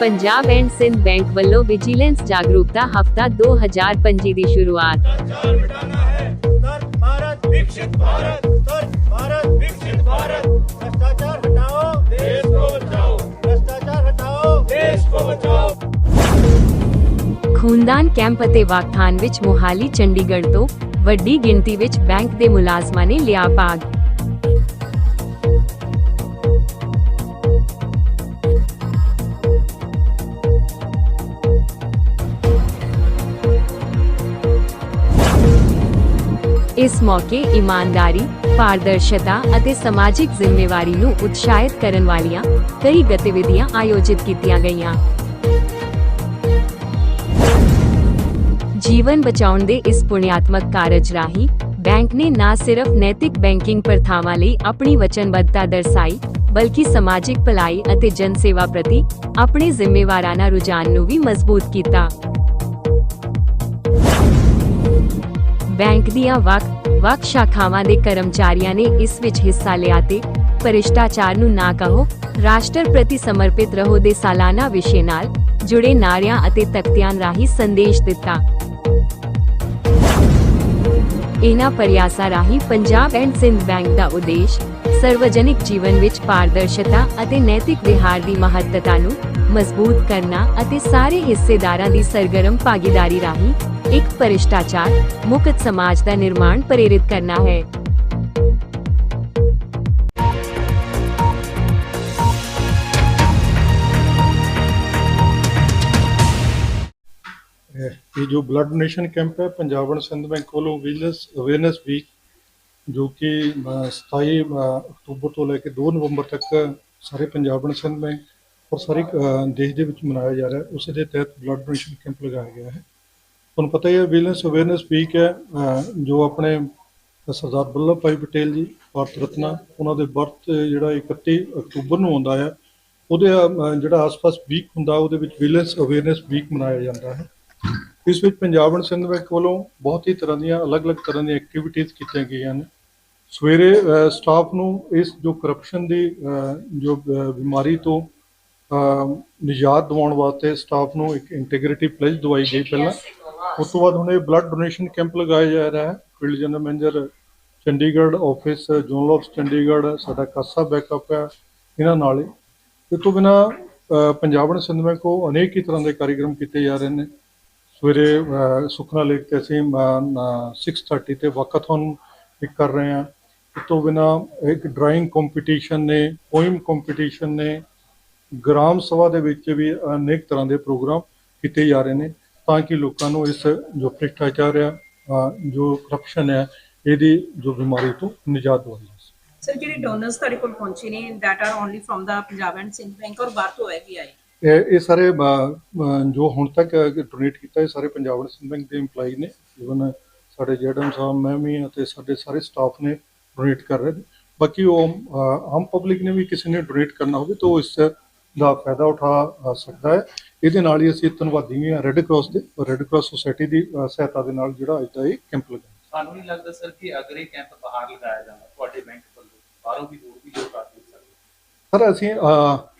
Punjab and Sindh bank ਵੱਲੋਂ vigilance ਜਾਗਰੂਕਤਾ ਹਫਤਾ 2025 ਦੀ ਸ਼ੁਰੂਆਤ भ्रष्टाचार मिटाना है तर भारत विकसित भारत तर भारत विकसित भारत भ्रष्टाचार हटाओ देश को बचाओ भ्रष्टाचार हटाओ देश को बचाओ ਖੂਨਦਾਨ ਕੈਂਪ ਅਤੇ ਵਾਕਥਾਨ ਵਿੱਚ ਮੁਹਾਲੀ ਚੰਡੀਗੜ੍ਹ ਤੋਂ ਵੱਡੀ ਗਿਣਤੀ ਵਿੱਚ ਬੈਂਕ ਦੇ ਮੁਲਾਜ਼ਮਾਂ ਨੇ ਲਿਆ ਭਾਗ ਇਸ ਮੌਕੇ ਇਮਾਨਦਾਰੀ, ਪਾਰਦਰਸ਼ਤਾ ਅਤੇ ਸਮਾਜਿਕ ਜ਼ਿੰਮੇਵਾਰੀ ਨੂੰ ਉਤਸ਼ਾਹਿਤ ਕਰਨ ਵਾਲੀਆਂ ਕਈ ਗਤੀਵਿਧੀਆਂ ਆਯੋਜਿਤ ਕੀਤੀਆਂ ਗਈਆਂ। ਜੀਵਨ ਬਚਾਉਣ ਦੇ ਇਸ ਪੁਣਿਆਤਮਕ ਕਾਰਜ ਰਾਹੀਂ ਬੈਂਕ ਨੇ ਨਾ ਸਿਰਫ ਨੈਤਿਕ ਬੈਂਕਿੰਗ ਪ੍ਰਥਾਵਾਂ ਲਈ ਆਪਣੀ ਵਚਨਬੱਧਤਾ ਦਰਸਾਈ, ਬਲਕਿ ਸਮਾਜਿਕ ਭਲਾਈ ਅਤੇ ਜਨ ਸੇਵਾ ਪ੍ਰਤੀ ਆਪਣੇ ਜ਼ਿੰਮੇਵਾਰਾਨਾ ਰੁਝਾਨ ਨੂੰ ਵੀ ਮਜ਼ਬੂਤ ਕੀਤਾ। ਬੈਂਕ ਦੀਆਂ ਵੱਖ ਵੱਖ ਸ਼ਾਖਾਵਾਂ ਦੇ ਕਰਮਚਾਰੀਆਂ ਨੇ ਇਸ ਵਿੱਚ ਹਿੱਸਾ ਲਿਆ ਤੇ ਭ੍ਰਿਸ਼ਟਾਚਾਰ ਨੂੰ ਨਾ ਕਹੋ, ਰਾਸ਼ਟਰ ਪ੍ਰਤੀ ਸਮਰਪਿਤ ਰਹੋ ਦੇ ਸਾਲਾਨਾ ਵਿਸ਼ੇ ਨਾਲ ਜੁੜੇ ਨਾਰਿਆਂ ਅਤੇ ਤਖਤਿਆਂ ਰਾਹੀਂ ਸੰਦੇਸ਼ ਦਿੱਤਾ। ਇਹਨਾਂ ਪ੍ਰਯਾਸਾਂ ਰਾਹੀਂ ਪੰਜਾਬ ਐਂਡ ਸਿੰਧ ਬੈਂਕ ਦਾ ਉਦੇਸ਼ ਸਰਵਜਨਿਕ ਜੀਵਨ ਵਿੱਚ ਪਾਰਦਰਸ਼ਤਾ ਅਤੇ ਨੈਤਿਕ ਵਿਹਾਰ ਦੀ ਮਹੱਤਤਾ ਨੂੰ ਮਜ਼ਬੂਤ ਕਰਨਾ ਅਤੇ ਸਾਰੇ ਹਿੱਸੇਦਾਰਾਂ ਦੀ ਸਰਗਰਮ ਭਾਗੀਦਾਰੀ ਰਾਹੀਂ ਇੱਕ ਭ੍ਰਿਸ਼ਟਾਚਾਰ ਮੁਕਤ ਸਮਾਜ ਦਾ ਨਿਰਮਾਣ ਪ੍ਰੇਰਿਤ ਕਰਨਾ ਹੈ। ਇਹ ਜੋ ਬਲੱਡ ਡੋਨੇਸ਼ਨ ਕੈਂਪ ਹੈ ਪੰਜਾਬ ਸਿੰਧ ਬੈਂਕ ਵੱਲੋਂ ਵਿਜੀਲੈਂਸ ਅਵੇਅਰਨੈਸ ਵੀਕ ਜੋ ਕਿ ਅ, 27 ਅਕਤੂਬਰ ਤੋਂ ਲੈ ਕੇ 2 ਨਵੰਬਰ ਤੱਕ ਸਾਰੇ ਪੰਜਾਬ ਸਿੰਧ ਬੈਂਕ ਔਰ ਸਾਰੇ ਦੇਸ਼ ਦੇ ਵਿੱਚ ਮਨਾਇਆ ਜਾ ਰਿਹਾ ਹੈ। ਉਸੇ ਦੇ ਤਹਿਤ ਬਲੱਡ ਡੋਨੇਸ਼ਨ ਕੈਂਪ ਲਗਾਇਆ ਗਿਆ ਹੈ। ਤੁਹਾਨੂੰ ਪਤਾ ਹੀ ਹੈ ਵਿਜੀਲੈਂਸ ਅਵੇਅਰਨੈਸ ਵੀਕ ਹੈ ਜੋ ਆਪਣੇ ਸਰਦਾਰ ਵੱਲਭ ਭਾਈ ਪਟੇਲ ਜੀ, ਭਾਰਤ ਰਤਨਾ, ਉਹਨਾਂ ਦੇ ਬਰਥ ਜਿਹੜਾ 31 ਅਕਤੂਬਰ ਨੂੰ ਆਉਂਦਾ ਹੈ, ਉਹਦੇ ਜਿਹੜਾ ਆਸ-ਪਾਸ ਵੀਕ ਹੁੰਦਾ, ਉਹਦੇ ਵਿੱਚ ਵਿਜੀਲੈਂਸ ਅਵੇਅਰਨੈਸ ਵੀਕ ਮਨਾਇਆ ਜਾਂਦਾ ਹੈ। ਇਸ ਵਿੱਚ ਪੰਜਾਬ ਐਂਡ ਸਿੰਧ ਬੈਂਕ ਵੱਲੋਂ ਬਹੁਤ ਹੀ ਤਰ੍ਹਾਂ ਦੀਆਂ, ਅਲੱਗ-ਅਲੱਗ ਤਰ੍ਹਾਂ ਦੀਆਂ ਐਕਟੀਵਿਟੀਜ਼ ਕੀਤੀਆਂ ਗਈਆਂ ਨੇ। ਸਵੇਰੇ ਸਟਾਫ ਨੂੰ ਇਸ ਜੋ ਕਰਪਸ਼ਨ ਦੀ ਜੋ ਬਿਮਾਰੀ ਤੋਂ ਨਿਜਾਤ ਦਿਵਾਉਣ ਵਾਸਤੇ ਸਟਾਫ ਨੂੰ ਇੱਕ ਇੰਟੀਗ੍ਰਿਟੀ ਪਲੇਜ ਦਵਾਈ ਗਈ ਪਹਿਲਾਂ। ਉਸ ਤੋਂ ਬਾਅਦ ਹੁਣ ਇਹ ਬਲੱਡ ਡੋਨੇਸ਼ਨ ਕੈਂਪ ਲਗਾਇਆ ਜਾ ਰਿਹਾ ਹੈ। Field general manager Chandigarh office zonal office Chandigarh ਸਾਡਾ ਕਾਸਾ ਬੈਕਅਪ ਹੈ ਇਹਨਾਂ ਨਾਲ ਹੀ। ਇਹ ਤੋਂ ਬਿਨਾ ਪੰਜਾਬ ਐਂਡ ਸਿੰਧ ਕੋ ਅਨੇਕ ਹੀ ਤਰ੍ਹਾਂ ਦੇ ਕਾਰਜਕ੍ਰਮ ਕੀਤੇ ਜਾ ਰਹੇ ਨੇ। ਸਵੇਰੇ ਸੁਖਨਾ ਲੇਕ ਤੇ ਅਸੀਂ ਅ, ਨ- 6:30 ਤੇ ਵਾਕਾਥਨ ਇੱਕ ਕਰ ਰਹੇ ਹਾਂ। ਇਸ ਤੋਂ ਬਿਨਾ ਇੱਕ ਡਰਾਇੰਗ ਕੰਪੀਟੀਸ਼ਨ ਨੇ ਪੋਇਮ ਕੰਪੀਟੀਸ਼ਨ ਨੇ ਗ੍ਰਾਮ ਸਭਾ ਦੇ ਵਿੱਚ ਵੀ ਅਨੇਕ ਤਰ੍ਹਾਂ ਦੇ ਪ੍ਰੋਗਰਾਮ ਕੀਤੇ ਜਾ ਰਹੇ ਨੇ। ਤਾਂ ਕਿ ਲੋਕਾਂ ਨੂੰ ਇਸ ਜੋ ਭ੍ਰਿਸ਼ਟਾਚਾਰ ਆ ਅ, ਜੋ ਕਰਪਸ਼ਨ ਹੈ ਇਹਦੀ ਜੋ ਬਿਮਾਰੀ ਤੋਂ ਨਿਜਾਤ ਦਿਵਾਈ ਸਰ ਜਿਹੜੇ ਡੋਨਰਸ ਤੁਹਾਡੇ ਕੋਲ ਪਹੁੰਚੇ ਨੇ ਦੈਟ ਆਰ ਓਨਲੀ ਫਰਮ ਦਾ ਪੰਜਾਬ ਐਂਡ ਸਿੰਧ ਬੈਂਕ ਔਰ ਬਾਹਰ ਤੋਂ ਹੈ ਵੀ ਆਏ? ਇਹ ਇਹ ਸਾਰੇ ਅ, ਅ, ਜੋ ਹੁਣ ਤੱਕ ਡੋਨੇਟ ਕੀਤਾ ਇਹ ਸਾਰੇ ਪੰਜਾਬ ਐਂਡ ਸਿੰਧ ਬੈਂਕ ਦੇ EMPLOYE ਨੇ। ਇਵਨ ਸਾਡੇ ਜੈਡਮ ਸਾਹਿਬ ਮੈਂ ਵੀ ਅਤੇ ਸਾਡੇ ਸਾਰੇ ਸਟਾਫ ਨੇ ਡੋਨੇਟ ਕਰ ਰਹੇ ਨੇ। ਬਾਕੀ ਉਹ ਅ, ਆਮ ਪਬਲਿਕ ਨੇ ਵੀ ਕਿਸੇ ਨੇ ਡੋਨੇਟ ਕਰਨਾ ਹੋਵੇ ਤਾਂ ਉਹ ਇਸ ਦਾ ਫਾਇਦਾ ਉਠਾ ਸਕਦਾ ਹੈ। ਇਹਦੇ ਨਾਲ ਹੀ ਅਸੀਂ ਧੰਨਵਾਦੀ ਵੀ ਹਾਂ ਰੈੱਡ ਕਰਾਸ ਦੇ ਰੈੱਡ ਕਰਾਸ ਸੁਸਾਇਟੀ ਦੀ ਸਹਾਇਤਾ ਦੇ ਨਾਲ ਜਿਹੜਾ ਅੱਜ ਦਾ ਇਹ ਕੈਂਪ ਲਗਾਇਆ ਸਾਨੂੰ ਨਹੀਂ ਲੱਗਦਾ ਸਰ ਕਿ ਅਗਰ ਇਹ ਕੈਂਪ ਬਾਹਰ ਲਗਾਇਆ ਜਾਂਦਾ ਤੁਹਾਡੇ ਬੈਂਕ ਵੱਲੋਂ ਬਾਹਰੋਂ ਵੀ ਹੋਰ ਵੀ ਲੋਕ ਆ ਸਕਦੇ ਸਰ ਅਸੀਂ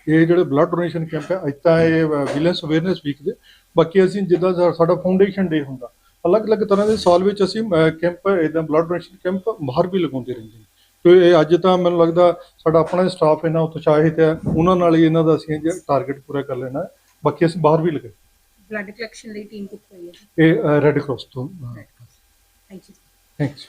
ਇਹ ਜਿਹੜੇ ਬਲੱਡ ਡੋਨੇਸ਼ਨ ਕੈਂਪ ਹੈ ਅੱਜ ਤਾਂ ਇਹ ਵਿਜੀਲੈਂਸ ਅਵੇਅਰਨੈਸ ਵੀਕ ਦੇ। ਬਾਕੀ ਅਸੀਂ ਜਿੱਦਾਂ ਸਾਡਾ ਫਾਊਂਡੇਸ਼ਨ ਡੇ ਹੁੰਦਾ ਅਲੱਗ-ਅਲੱਗ ਤਰ੍ਹਾਂ ਦੇ ਸਾਲ ਵਿੱਚ ਅਸੀਂ ਕੈਂਪ ਇਦਾਂ ਬਲੱਡ ਡੋਨੇਸ਼ਨ ਕੈਂਪ ਬਾਹਰ ਵੀ ਲਗਾਉਂਦੇ ਰਹਿੰਦੇ ਨੇ ਕਿ ਇਹ ਅੱਜ ਤਾਂ ਮੈਨੂੰ ਲੱਗਦਾ ਸਾਡਾ ਆਪਣਾ ਸਟਾਫ ਇਹਨਾਂ ਉਤਸ਼ਾਹਿਤ ਹੈ ਉਹਨਾਂ ਨਾਲ ਹੀ ਇਹਨਾਂ ਦਾ ਅਸੀਂ ਟਾਰਗੇਟ ਪੂਰਾ ਕਰ ਲੈਣਾ ਬਾਕੀ ਅਸੀਂ ਬਾਹਰ ਵੀ ਲੱਗੇ। ਬਲੱਡ ਕਲੈਕਸ਼ਨ ਲਈ ਟੀਮ ਕਿੱਥੋਂ ਆਈ ਹੈ ਇਹ ਰੈੱਡ ਕ੍ਰਾਸ ਤੋਂ ਥੈਂਕ ਯੂ ਥੈਂਕਸ